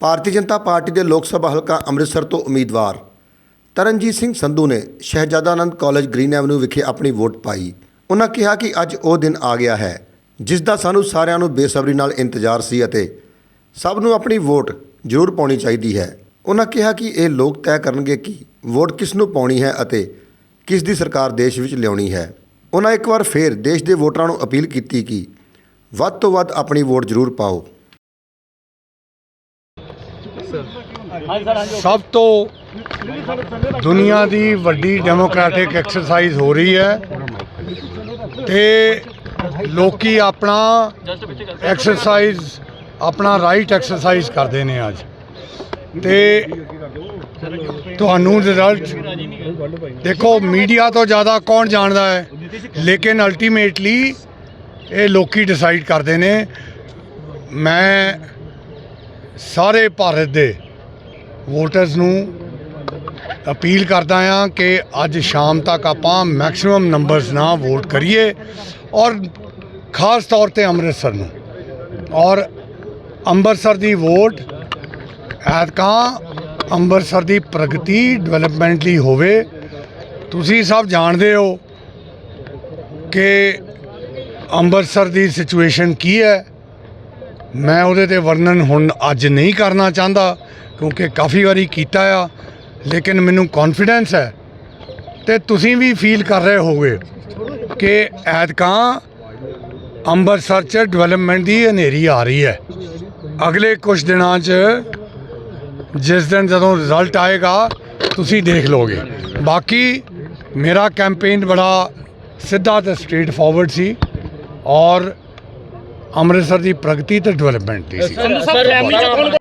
Bharatiya Janata party ਦੇ ਲੋਕ ਸਭਾ ਹਲਕਾ ਅੰਮ੍ਰਿਤਸਰ ਤੋਂ ਉਮੀਦਵਾਰ ਤਰਨਜੀਤ ਸਿੰਘ ਸੰਧੂ ਨੇ Shahzada Anand college green avenue ਵਿਖੇ ਆਪਣੀ ਵੋਟ ਪਾਈ। ਉਹਨਾਂ ਕਿਹਾ ਕਿ ਅੱਜ ਉਹ ਦਿਨ ਆ ਗਿਆ ਹੈ, ਜਿਸ ਦਾ ਸਾਨੂੰ ਸਾਰਿਆਂ ਨੂੰ ਬੇਸਬਰੀ ਨਾਲ ਇੰਤਜ਼ਾਰ ਸੀ ਅਤੇ ਸਭ ਨੂੰ ਆਪਣੀ ਵੋਟ ਜ਼ਰੂਰ ਪਾਉਣੀ ਚਾਹੀਦੀ ਹੈ। ਉਹਨਾਂ ਕਿਹਾ ਕਿ ਇਹ ਲੋਕ ਤੈਅ ਕਰਨਗੇ ਕਿ ਵੋਟ ਕਿਸ ਨੂੰ ਪਾਉਣੀ ਹੈ ਅਤੇ ਕਿਸ ਦੀ ਸਰਕਾਰ ਦੇਸ਼ ਵਿੱਚ ਲਿਆਉਣੀ ਹੈ। ਉਹਨਾਂ ਇੱਕ ਵਾਰ ਫੇਰ ਦੇਸ਼ ਦੇ ਵੋਟਰਾਂ ਨੂੰ ਅਪੀਲ ਕੀਤੀ ਕਿ ਵੱਧ ਤੋਂ ਵੱਧ ਆਪਣੀ ਵੋਟ ਜ਼ਰੂਰ ਪਾਓ। ਸਭ ਤੋਂ ਦੁਨੀਆ ਦੀ ਵੱਡੀ ਡੈਮੋਕ੍ਰੈਟਿਕ ਐਕਸਰਸਾਈਜ਼ ਹੋ ਰਹੀ ਹੈ ਤੇ ਲੋਕੀ ਆਪਣਾ ਐਕਸਰਸਾਈਜ਼ ਆਪਣਾ ਰਾਈਟ ਐਕਸਰਸਾਈਜ਼ ਕਰਦੇ ਨੇ ਅੱਜ। ਤੇ ਤੁਹਾਨੂੰ ਰਿਜ਼ਲਟ ਦੇਖੋ ਮੀਡੀਆ ਤੋਂ ਜ਼ਿਆਦਾ ਕੌਣ ਜਾਣਦਾ ਹੈ? ਲੇਕਿਨ ਅਲਟੀਮੇਟਲੀ ਇਹ ਲੋਕੀ ਡਿਸਾਈਡ ਕਰਦੇ ਨੇ। ਮੈਂ ਸਾਰੇ ਭਾਰਤ ਦੇ ਵੋਟਰਸ ਨੂੰ ਅਪੀਲ ਕਰਦਾ ਹਾਂ ਕਿ ਅੱਜ ਸ਼ਾਮ ਤੱਕ ਆਪਾਂ ਮੈਕਸਿਮਮ ਨੰਬਰਸ ਨਾਲ ਵੋਟ ਕਰੀਏ ਔਰ ਖਾਸ ਤੌਰ ਤੇ ਅੰਮ੍ਰਿਤਸਰ ਨੂੰ। ਔਰ ਅੰਮ੍ਰਿਤਸਰ ਦੀ ਵੋਟ ਐਤਕਾਂ ਅੰਮ੍ਰਿਤਸਰ ਦੀ ਪ੍ਰਗਤੀ ਡਿਵੈਲਪਮੈਂਟ ਲਈ ਹੋਵੇ। ਤੁਸੀਂ ਸਭ ਜਾਣਦੇ ਹੋ ਕਿ ਅੰਮ੍ਰਿਤਸਰ ਦੀ ਸਿਚੁਏਸ਼ਨ ਕੀ ਹੈ? ਮੈਂ ਉਹਦੇ ਤੇ ਵਰਣਨ ਹੁਣ ਅੱਜ ਨਹੀਂ ਕਰਨਾ ਚਾਹੁੰਦਾ, ਕਿਉਂਕਿ ਕਾਫੀ ਵਾਰੀ ਕੀਤਾ ਆ, ਲੇਕਿਨ ਮੈਨੂੰ ਕੌਨਫੀਡੈਂਸ ਹੈ। ਤੇ ਤੁਸੀਂ ਵੀ ਫੀਲ ਕਰ ਰਹੇ ਹੋਗੇ ਕਿ ਐਤਕਾਂ ਅੰਮ੍ਰਿਤਸਰ 'ਚ ਡਿਵੈਲਪਮੈਂਟ ਦੀ ਹਨੇਰੀ ਆ ਰਹੀ ਹੈ। ਅਗਲੇ ਕੁਝ ਦਿਨਾਂ 'ਚ ਜਿਸ ਦਿਨ ਜਦੋਂ ਰਿਜ਼ਲਟ ਆਏਗਾ, ਤੁਸੀਂ ਦੇਖ ਲਓਗੇ। ਬਾਕੀ ਮੇਰਾ ਕੈਂਪੇਨ ਬੜਾ ਸਿੱਧਾ ਤੇ ਸਟ੍ਰੇਟ ਫਾਰਵਰਡ ਸੀ ਔਰ ਅੰਮ੍ਰਿਤਸਰ ਦੀ ਪ੍ਰਗਤੀ ਤੇ ਡਿਵੈਲਪਮੈਂਟ ਦੀ ਸੀ ਸਰ ਫੈਮਿਲੀ ਚ ਕੌਣ